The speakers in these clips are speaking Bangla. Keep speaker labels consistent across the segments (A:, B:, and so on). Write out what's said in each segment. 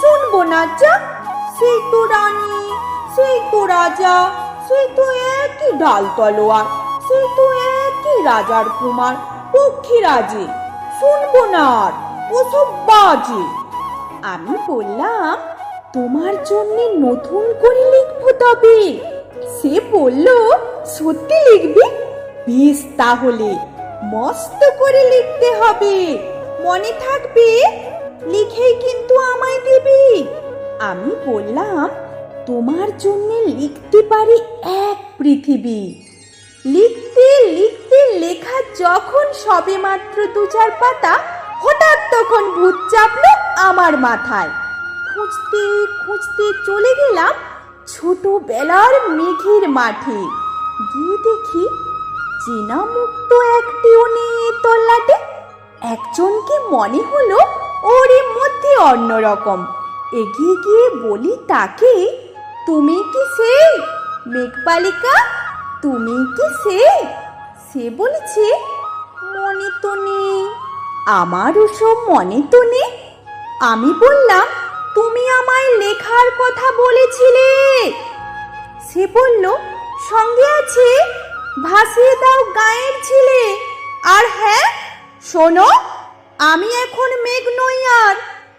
A: শুনব না যা। সেই তো রানী, সেই তো রাজা, সেই তো একই ডাল তলোয়ার, সেই তো একই রাজার কুমার। পক্ষীরাজে শুনব না আর ওসব বাজে। আমি বললাম, তোমার জন্য নতুন করে লিখব তবে। সে বলল, সত্যি লিখবি? বেশ তাহলে, মস্ত করে লিখতে হবে। মনে থাকবে, লিখেই কিন্তু আমায় দিবি। আমি বললাম, তোমার জন্য লিখতে পারি এক পৃথিবী। লিখতে লিখতে লেখা যখন সবে মাত্র দু চার পাতা, হঠাৎ তখন ভূত চাপলো আমার মাথায়। খুঁজতে খুঁজতে চলে গেলাম ছোটবেলার মেঘের মাঠে। গিয়ে দেখি চেনা মুক্ত একটিও নেই তল্লাটে একজনকে মনে হলো ওরই মধ্যে অন্যরকম। এগিয়ে গিয়ে বলি তাকে, তুমি কি সেই মেঘবালিকা তুমি কি সে সে বলছে, মনে তো নেই আমার ওসব মনে তো নেই। আমি বললাম, তুমি আমায় লেখার কথা বলেছিলে। সে বলল, সঙ্গে আছে, ভাসিয়ে দাও গায়ের ছিলে। আর হ্যাঁ শোনো, আমি এখন মেঘ নই আর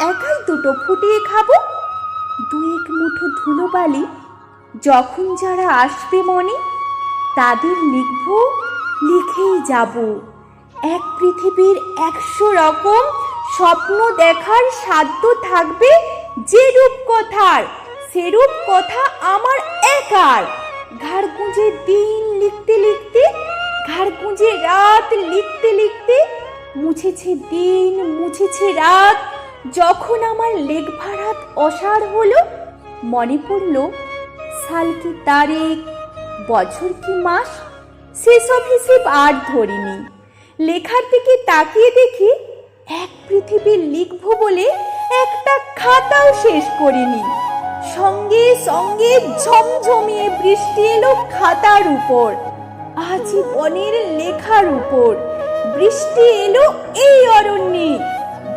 A: একাই দুটো ফুটিয়ে খাব? দু এক মুঠো ধুলোবালি যখন যারা আসবে মনে, তাদের লিখব, লিখেই যাব। এক পৃথিবীর একশো রকম স্বপ্ন দেখার সাধ্য থাকবে যে রূপ কথার সেরূপ কথা আমার একার। ঘাড় গুঁজে দিন লিখতে লিখতে, ঘাড় গুঁজে রাত লিখতে লিখতে, মুছেছে দিন, মুছেছে রাত যখন আমার লেখভা রাত অসার হলো, মনে পড়ল, সাল কি তারিখ বছর কি মাস সেসব হিসেব আর ধরিনি। লেখার দিকে তাকিয়ে দেখি, এক পৃথিবী লিখব বলে একটা খাতাও শেষ করিনি। সঙ্গে সঙ্গে ঝমঝমিয়ে বৃষ্টি এলো খাতার উপর, আজীবনের লেখার উপর। বৃষ্টি এলো এই অরণ্যে।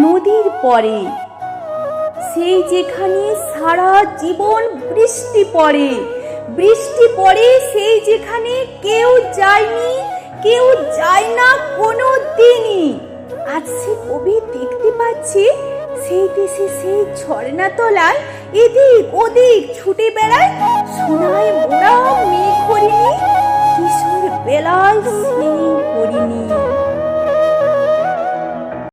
A: নদীর পরে। সেই যেখানে সারা জীবন বৃষ্টি পড়ে বৃষ্টি পড়ে সেই যেখানে কেউ যায়নি, কেউ যায় না কোনো দিনই। আজ সে কবি দেখতে পাচ্ছে, সেই দেশে সেই ঝর্ণা তলায় এদিক ওদিক ছুটে বেড়ায় সোনায় মোড়া মেঘ করিনি, কিশোর বেলায়